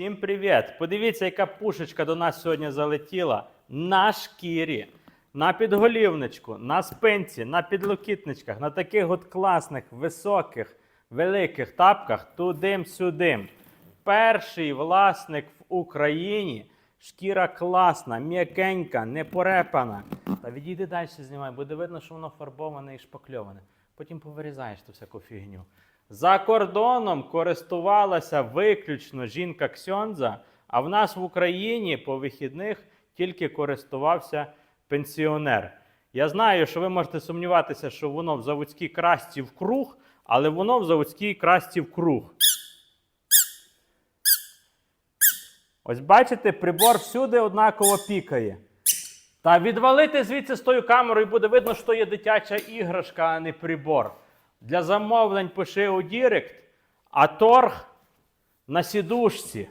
Всім привіт! Подивіться, яка пушечка до нас сьогодні залетіла на шкірі, на підголівничку, на спинці, на підлокітничках, на таких от класних, високих, великих тапках тудим-сюдим. Перший власник в Україні. Шкіра класна, м'якенька, не порепана. Та відійди далі знімай, буде видно, що воно фарбоване і шпакльоване. Потім повирізаєш ту всяку фігню. За кордоном користувалася виключно жінка Ксьонза, а в нас в Україні по вихідних тільки користувався пенсіонер. Я знаю, що ви можете сумніватися, що воно в заводській красці в круг, але воно в заводській красці в круг. Ось бачите, прибор всюди однаково пікає. Та відвалити звідси з тою камерою буде видно, що є дитяча іграшка, а не прибор. Для замовлень пиши у Дірект, а торг на сідушці.